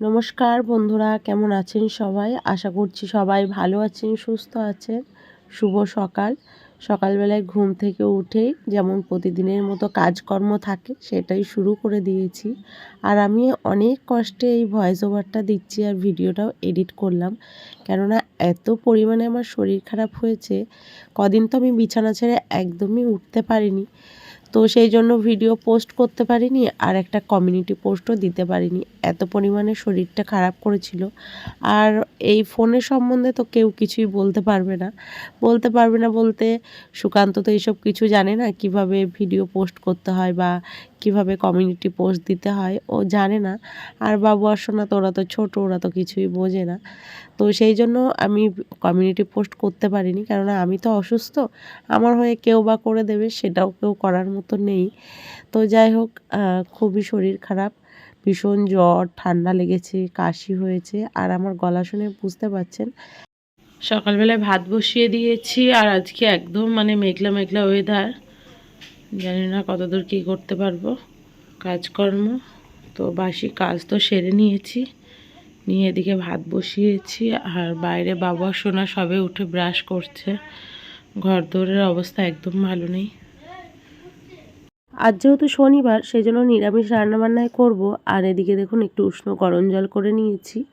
নমস্কার বন্ধুরা, কেমন আছেন সবাই? আশা করছি সবাই ভালো আছেন, সুস্থ আছেন। শুভ সকাল। সকালবেলায় ঘুম থেকে উঠে যেমন প্রতিদিনের মতো কাজকর্ম থাকে, সেটাই শুরু করে দিয়েছি। আর আমি অনেক কষ্টে এই ভয়েস ওভারটা দিচ্ছি আর ভিডিওটাও এডিট করলাম। কেননা এত পরিমাণে আমার শরীর খারাপ হয়েছে, কদিন তো আমি বিছানা ছেড়ে একদমই উঠতে পারিনি। তো সেই জন্য ভিডিও পোস্ট করতে পারিনি আর একটা কমিউনিটি পোস্টও দিতে পারিনি। এত পরিমাণে শরীরটা খারাপ করেছিল। আর এই ফোনের সম্বন্ধে তো কেউ কিছুই বলতে পারবে না। বলতে পারবে না বলতে সুকান্ত তো এইসব কিছু জানে না, কীভাবে ভিডিও পোস্ট করতে হয় বা কীভাবে কমিউনিটি পোস্ট দিতে হয়, ও জানে না। আর বাবু আর সোনা তো ওরা তো ছোটো, ওরা তো কিছুই বোঝে না। তো সেই জন্য আমি কমিউনিটি পোস্ট করতে পারিনি, কেননা আমি তো অসুস্থ। আমার হয়ে কেউ বা করে দেবে, সেটাও কেউ করার মতো নেই। তো যাই হোক খুবই শরীর খারাপ, ভীষণ জ্বর, ঠান্ডা লেগেছে, কাশি হয়েছে, আর আমার গলা শুনে বুঝতে পারছেন। সকালবেলায় ভাত বসিয়ে দিয়েছি, আর আজকে একদম মানে মেঘলা মেঘলা ওয়েদার জানি না কতদূর কী করতে পারব। কাজকর্ম, তো বাসি কাজ তো সেরে নিয়েছি। নিয়ে এদিকে ভাত বসিয়েছি, আর বাইরে বাবা সোনা সবে উঠে ব্রাশ করছে। ঘর দৌড়ের অবস্থা একদম ভালো নেই। আজ যেহেতু শনিবার সেই জন্য নিরামিষ রান্নাবান্নায় করব। আর এদিকে দেখুন, একটু উষ্ণ গরম জল করে নিয়েছি।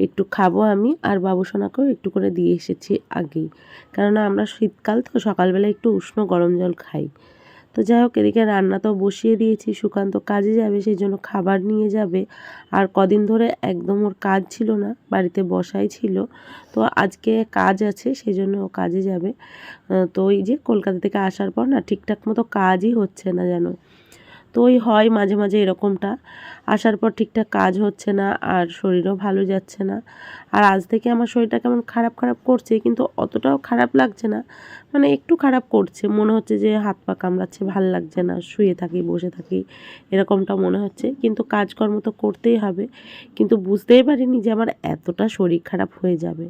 একটু খাব আমি, আর বাবু সোনাকেও একটু করে দিয়ে এসেছি আগেই। কেননা আমরা শীতকাল তো সকালবেলা একটু উষ্ণ গরম জল খাই। তো যাই হোক, এদিকে রান্না তো বসিয়ে দিয়েছি, সুকান্ত কাজে যাবে, সেই জন্য খাবার নিয়ে যাবে। আর কদিন ধরে একদম ওর কাজ ছিল না, বাড়িতে বসাই ছিল। তো আজকে কাজ আছে, সেই জন্য ও কাজে যাবে। তো ওই যে কলকাতা থেকে আসার পর না ঠিকঠাক মতো কাজই হচ্ছে না যেন। তো ওই হয় মাঝে মাঝে এরকমটা। আসার পর ঠিকঠাক কাজ হচ্ছে না, আর শরীরও ভালো যাচ্ছে না। আর আজ থেকে আমার শরীরটা কেমন খারাপ খারাপ করছে, কিন্তু অতটাও খারাপ লাগছে না। মানে একটু খারাপ করছে। মনে হচ্ছে যে হাত পা কামড়াচ্ছে, ভালো লাগছে না, শুয়ে থাকি, বসে থাকি, এরকমটা মনে হচ্ছে। কিন্তু কাজকর্ম তো করতেই হবে। কিন্তু বুঝতেই পারিনি যে আমার এতটা শরীর খারাপ হয়ে যাবে।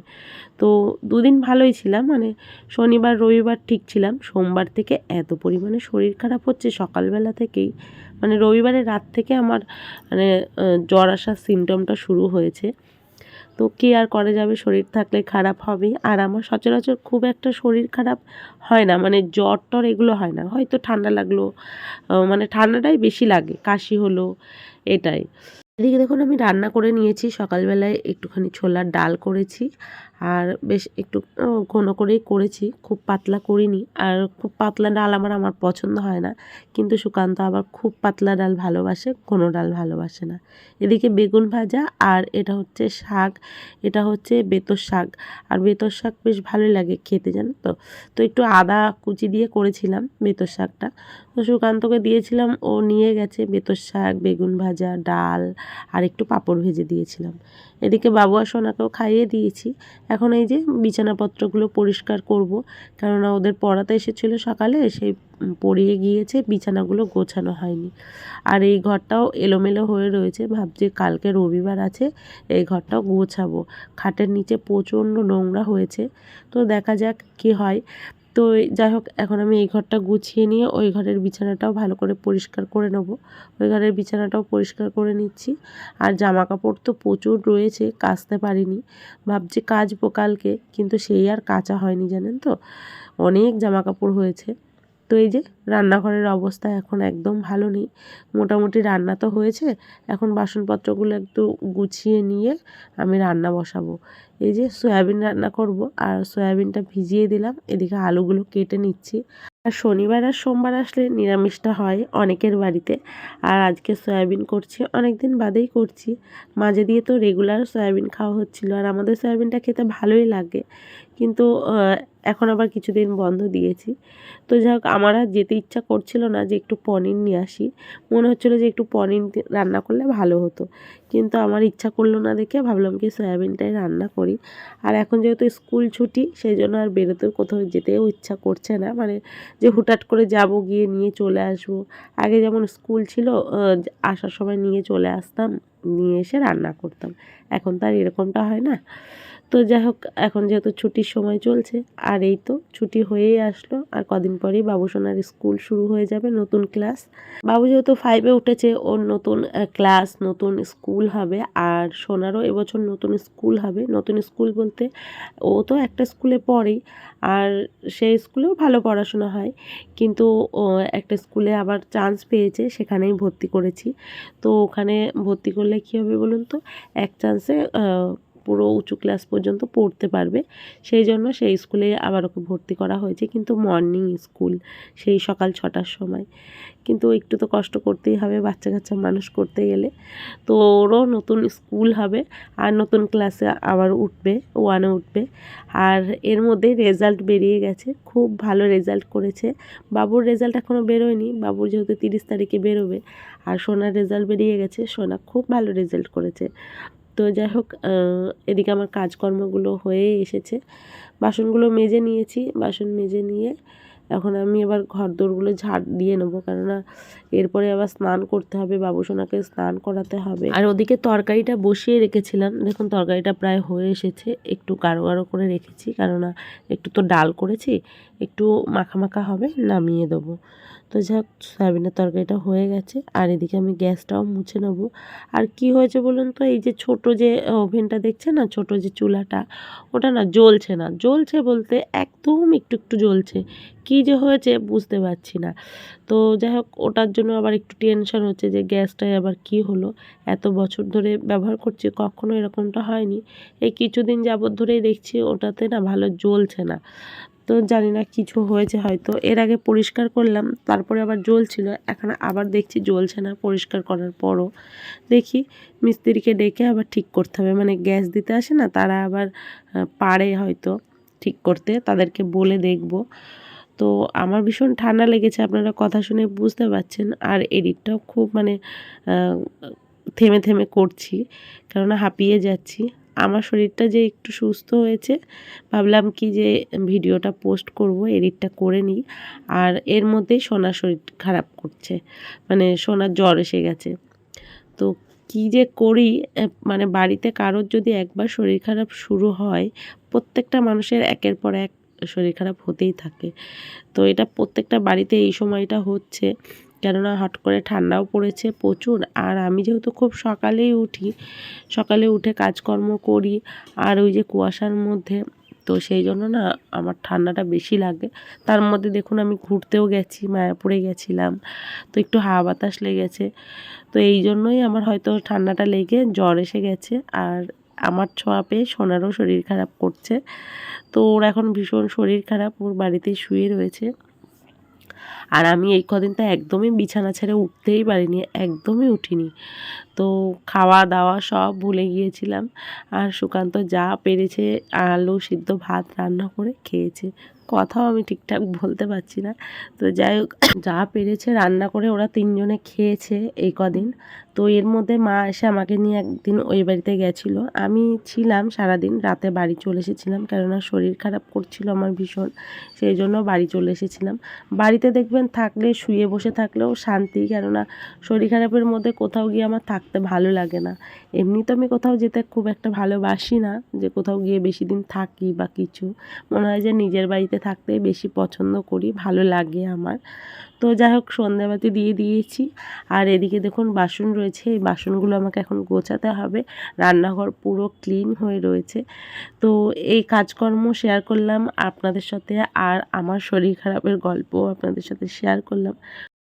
তো দুদিন ভালোই ছিলাম মানে শনিবার, রবিবার ঠিক ছিলাম। সোমবার থেকে এত পরিমাণে শরীর খারাপ হচ্ছে সকালবেলা থেকেই। মানে রবিবারের রাত থেকে আমার মানে জ্বর আসার সিমটমটা শুরু হয়েছে। তো কে আর করা যাবে? শরীর থাকলে খারাপ হবে আর আমার সচরাচর খুব একটা শরীর খারাপ হয় না। মানে জ্বর টর এগুলো হয় না। হয়তো ঠান্ডা লাগল মানে ঠান্ডাটাই বেশি লাগে। কাশি হলো, এটাই। এদিকে দেখুন, আমি রান্না করে নিয়েছি। সকালবেলায় একটুখানি ছোলার ডাল করেছি আর বেশ একটু ঘন করেই করেছি। খুব পাতলা করিনি আর খুব পাতলা ডাল আমার আমার পছন্দ হয় না। কিন্তু সুকান্ত আবার খুব পাতলা ডাল ভালোবাসে কোনো ডাল ভালোবাসে না। এদিকে বেগুন ভাজা আর এটা হচ্ছে শাক, এটা হচ্ছে বেতর শাক। আর বেতর শাক বেশ ভালোই লাগে খেতে, জানো তো? তো একটু আদা কুচি দিয়ে করেছিলাম বেতর শাকটা। তো সুকান্তকে দিয়েছিলাম, ও নিয়ে গেছে বেতর শাক, বেগুন ভাজা, ডাল আর একটু পাঁপড় ভেজে দিয়েছিলাম। এদিকে বাবু আর সোনাকেও খাইয়ে দিয়েছি। এখন এই যে বিছানাপত্রগুলো পরিষ্কার করব, কেননা ওদের পড়াতে এসেছিল সকালে, সেই পড়িয়ে গিয়েছে, বিছানাগুলো গোছানো হয়নি। আর এই ঘরটাও এলোমেলো হয়ে রয়েছে, ভাবছি কালকে রবিবার আছে, এই ঘরটাও গোছাবো। খাটের নিচে প্রচণ্ড নোংরা হয়েছে। তো দেখা যাক কি হয়। তো যাই হোক, এখন আমি এই ঘরটা গুছিয়ে নিয়ে ওই ঘরের বিছানাটাও ভালো করে পরিষ্কার করে নেব। ওই ঘরের বিছানাটাও পরিষ্কার করে নিচ্ছি। আর জামা কাপড় তো প্রচুর রয়েছে, কাচতে পারিনি। ভাবছি কাচবো কালকে, কিন্তু সেই আর কাচা হয়নি, জানেন তো? অনেক জামা কাপড় হয়েছে। তো এই যে রান্নাঘরের অবস্থা এখন একদম ভালো নেই। মোটামুটি রান্না তো হয়েছে, এখন বাসনপত্রগুলো একটু গুছিয়ে নিয়ে আমি রান্না বসাবো। এই যে সয়াবিন রান্না করব, আর সয়াবিনটা ভিজিয়ে দিলাম, এদিকে আলুগুলো কেটে নিচ্ছি। আর শনিবার আর সোমবার আসলে নিরামিষটা হয় অনেকের বাড়িতে, আর আজকে সয়াবিন করছি অনেক দিন বাদেই করছি। মাঝে দিয়ে তো রেগুলার সয়াবিন খাওয়া হচ্ছিল, আর আমাদের সয়াবিনটা খেতে ভালোই লাগে। কিন্তু এখন আবার কিছুদিন বন্ধ দিয়েছি। তো যাই হোক আমার আর যেতে ইচ্ছা করছিল না যে একটু পনির নিয়ে আসি। মনে হচ্ছিল যে একটু পনির রান্না করলে ভালো হতো। কিন্তু আমার ইচ্ছা করল না দেখে ভাবলাম কি সয়াবিনটাই রান্না করি। আর এখন যেহেতু স্কুল ছুটি, সেই জন্য আর বেরোতেও কোথাও যেতেও ইচ্ছা করছে না। মানে যে হুটাট করে যাব গিয়ে নিয়ে চলে আসব। আগে যেমন স্কুল ছিল আসার সময় নিয়ে চলে আসতাম, নিয়ে এসে রান্না করতাম। এখন তো আর এরকমটা হয় না। তো যাই হোক, এখন যেহেতু ছুটির সময় চলছে, আর এই তো ছুটি হয়েই আসলো। আর কদিন পরেই বাবু সোনার স্কুল শুরু হয়ে যাবে, নতুন ক্লাস। বাবু যেহেতু ফাইভে উঠেছে, ওর নতুন ক্লাস, নতুন স্কুল হবে, আর সোনারও এবছর নতুন স্কুল হবে। নতুন স্কুল বলতে ও তো একটা স্কুলে পড়েই, আর সেই স্কুলেও ভালো পড়াশোনা হয়। কিন্তু ও একটা স্কুলে আবার চান্স পেয়েছে, সেখানেই ভর্তি করেছি। তো ওখানে ভর্তি করলে কী হবে বলুন তো? এক চান্সে পুরো উঁচু ক্লাস পর্যন্ত পড়তে পারবে। সেই জন্য সেই স্কুলে আবার ওকে ভর্তি করা হয়েছে কিন্তু মর্নিং স্কুল সেই সকাল ছটার সময়। কিন্তু একটু তো কষ্ট করতেই হবে বাচ্চা কাচ্চা মানুষ করতে গেলে। তো ওরও নতুন স্কুল হবে আর নতুন ক্লাসে আবার উঠবে, ওয়ানে উঠবে। আর এর মধ্যে রেজাল্ট বেরিয়ে গেছে, খুব ভালো রেজাল্ট করেছে। বাবুর রেজাল্ট এখনও বেরোয়নি, বাবুর যেহেতু তিরিশ তারিখে বেরোবে। আর সোনার রেজাল্ট বেরিয়ে গেছে, সোনা খুব ভালো রেজাল্ট করেছে। তো যাই হোক এদিকে আমার কাজকর্মগুলো হয়ে এসেছে। বাসনগুলো মেজে নিয়েছি, বাসন মেজে নিয়ে এখন আমি এবার ঘর দোরগুলো ঝাড় দিয়ে নেব। কেননা এরপরে আবার স্নান করতে হবে বাবুসোনাকে স্নান করাতে হবে। আর ওদিকে তরকারিটা বসিয়ে রেখেছিলাম। দেখুন, তরকারিটা প্রায় হয়ে এসেছে। একটু গাঢ় গাঢ় করে রেখেছি, কেননা একটু তো ডাল করেছি, একটু মাখা মাখা হবে, নামিয়ে দেবো। তো যাক, সয়াবিনের তরকারিটা হয়ে গেছে। আর এদিকে আমি গ্যাসটাও মুছে নেব। আর কি হয়েছে বলুন তো, এই যে ছোট যে ওভেনটা দেখছে না, ছোট যে চুলাটা, ওটা না জ্বলছে না। জ্বলছে বলতে একদম একটু একটু জ্বলছে। কী যে হয়েছে বুঝতে পারছি না। তো যাই হোক ওটার জন্য আবার একটু টেনশন হচ্ছে যে গ্যাসটায় আবার কি হলো? এত বছর ধরে ব্যবহার করছি, কখনো এরকমটা হয়নি। এই কিছুদিন যাবৎ ধরেই দেখছি ওটাতে না ভালো জ্বলছে না। তো জানি না কিছু হয়েছে হয়তো। এর আগে পরিষ্কার করলাম, তারপরে আবার জ্বলছিল, এখন আবার দেখছি জ্বলছে না পরিষ্কার করার পরও। দেখি, মিস্ত্রিকে ডেকে আবার ঠিক করতে হবে। মানে গ্যাস দিতে আসে না, তারা আবার পারে হয়তো ঠিক করতে, তাদেরকে বলে দেখব। তো আমার ভীষণ ঠান্ডা লেগেছে, আপনারা কথা শুনে বুঝতে পারছেন। আর এডিটটাও খুব মানে থেমে থেমে করছি, কেননা হাঁপিয়ে যাচ্ছি। আমার শরীরটা যে একটু সুস্থ হয়েছে, ভাবলাম কি যে ভিডিওটা পোস্ট করব, এডিটটা করে নিই। আর এর মধ্যেই সোনার শরীর খারাপ করছে মানে সোনার জ্বর এসে গেছে। তো কি যে করি মানে বাড়িতে কারোর যদি একবার শরীর খারাপ শুরু হয়, প্রত্যেকটা মানুষের একের পর এক শরীর খারাপ হতেই থাকে। তো এটা প্রত্যেকটা বাড়িতে এই সময়টা হচ্ছে। কেননা হট করে ঠান্ডাও পড়েছে প্রচুর। আর আমি যেহেতু খুব সকালেই উঠি, সকালে উঠে কাজকর্ম করি আর ওই যে কুয়াশার মধ্যে, তো সেই জন্য না আমার ঠান্ডাটা বেশি লাগে। তার মধ্যে দেখুন আমি ঘুরতেও গেছি, মায়াপুরে গেছিলাম, তো একটু হাওয়া বাতাস লেগেছে। তো এই জন্যই আমার হয়তো ঠান্ডাটা লেগে জ্বর এসে গেছে। আর আমার ছোঁয়া পেয়ে সোনারও শরীর খারাপ করছে। তো ওর এখন ভীষণ শরীর খারাপ, ওর বাড়িতে শুয়ে রয়েছে। আর আমি এই কদিন তো একদমই বিছানা ছেড়ে উঠতেই পারিনি, একদমই উঠিনি। তো খাওয়া দাওয়া সব ভুলে গিয়েছিলাম। আর সুকান্ত যা পেরেছে, আলু সিদ্ধ ভাত রান্না করে খেয়েছে। কথাও আমি ঠিকঠাক বলতে পারছি না। তো যাই হোক, যা পেরেছে রান্না করে ওরা তিনজনে খেয়েছে এই কদিন। তো এর মধ্যে মা এসে আমাকে নিয়ে একদিন ওই বাড়িতে গেছিল। আমি ছিলাম সারাদিন, রাতে বাড়ি চলে এসেছিলাম কেননা শরীর খারাপ করছিল আমার ভীষণ, সেই জন্য বাড়ি চলে এসেছিলাম। বাড়িতে দেখবেন থাকলে, শুয়ে বসে থাকলেও শান্তি, কেননা শরীর খারাপের মধ্যে কোথাও গিয়ে আমার থাকতে ভালো লাগে না। এমনি তো আমি কোথাও যেতে খুব একটা ভালোবাসি না, যে কোথাও গিয়ে বেশি দিন থাকি বা কিছু। মনে হয় যে নিজের বাড়িতে থাকতে বেশি পছন্দ করি, ভালো লাগে আমার। তো যাই হোক, সন্ধ্যাবাতি দিয়ে দিয়েছি। আর এদিকে দেখুন, বাসন রয়েছে, এই বাসনগুলো আমাকে এখন গোছাতে হবে। রান্নাঘর পুরো ক্লিন হয়ে রয়েছে। তো এই কাজকর্ম শেয়ার করলাম আপনাদের সাথে, আর আমার শরীর খারাপের গল্প আপনাদের সাথে শেয়ার করলাম।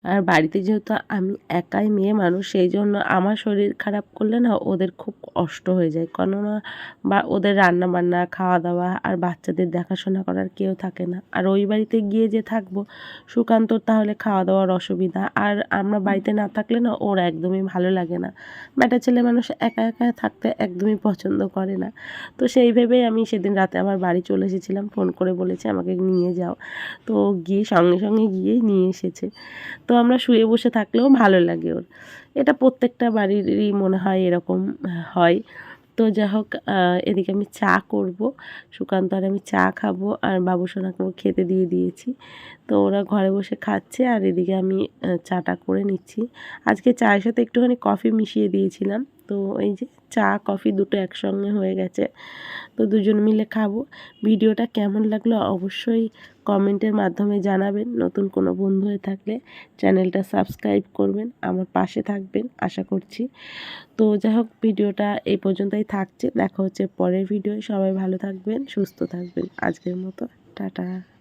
আর বাড়িতে যেহেতু আমি একাই মেয়ে মানুষ, সেই জন্য আমার শরীর খারাপ করলে না ওদের খুব কষ্ট হয়ে যায়। কেননা বা ওদের রান্না বান্না খাওয়া দাওয়া আর বাচ্চাদের দেখাশোনা করার কেউ থাকে না। আর ওই বাড়িতে গিয়ে যে থাকব সুকান্তর তাহলে খাওয়া দাওয়ার অসুবিধা। আর আমরা বাড়িতে না থাকলে না ওর একদমই ভালো লাগে না। বেটা ছেলে মানুষ একা একা থাকতে একদমই পছন্দ করে না। তো সেই ভেবেই আমি সেদিন রাতে আমার বাড়ি চলে এসেছিলাম, ফোন করে বলেছে আমাকে নিয়ে যাও। তো গিয়ে সঙ্গে সঙ্গে গিয়েই নিয়ে এসেছে। তো আমরা শুয়ে বসে থাকলেও ভালো লাগে ওর। এটা প্রত্যেকটা বাড়িরই মনে হয় এরকম হয়। তো যা হোক এদিকে আমি চা করব, সুকান্ত আর আমি চা খাব আর বাবু সোনাকেও খেতে দিয়ে দিয়েছি। তো ওরা ঘরে বসে খাচ্ছে আর এদিকে আমি চাটা করে নিচ্ছি। আজকে চায়ের সাথে একটুখানি কফি মিশিয়ে দিয়েছিলাম। তো তো এই যে চা, কফি দুটো একসঙ্গে হয়ে গেছে। তো দুজন মিলে খাব। ভিডিওটা কেমন লাগল অবশ্যই কমেন্টের মাধ্যমে জানাবেন। নতুন কোনো বন্ধু হয়ে থাকলে চ্যানেলটা সাবস্ক্রাইব করবেন, আমার পাশে থাকবেন, আশা করছি। তো যাই হোক, ভিডিওটা এই পর্যন্তই থাকছে। দেখা হচ্ছে পরের ভিডিও সবাই ভালো থাকবেন, সুস্থ থাকবেন। আজকের মতো, টাটা।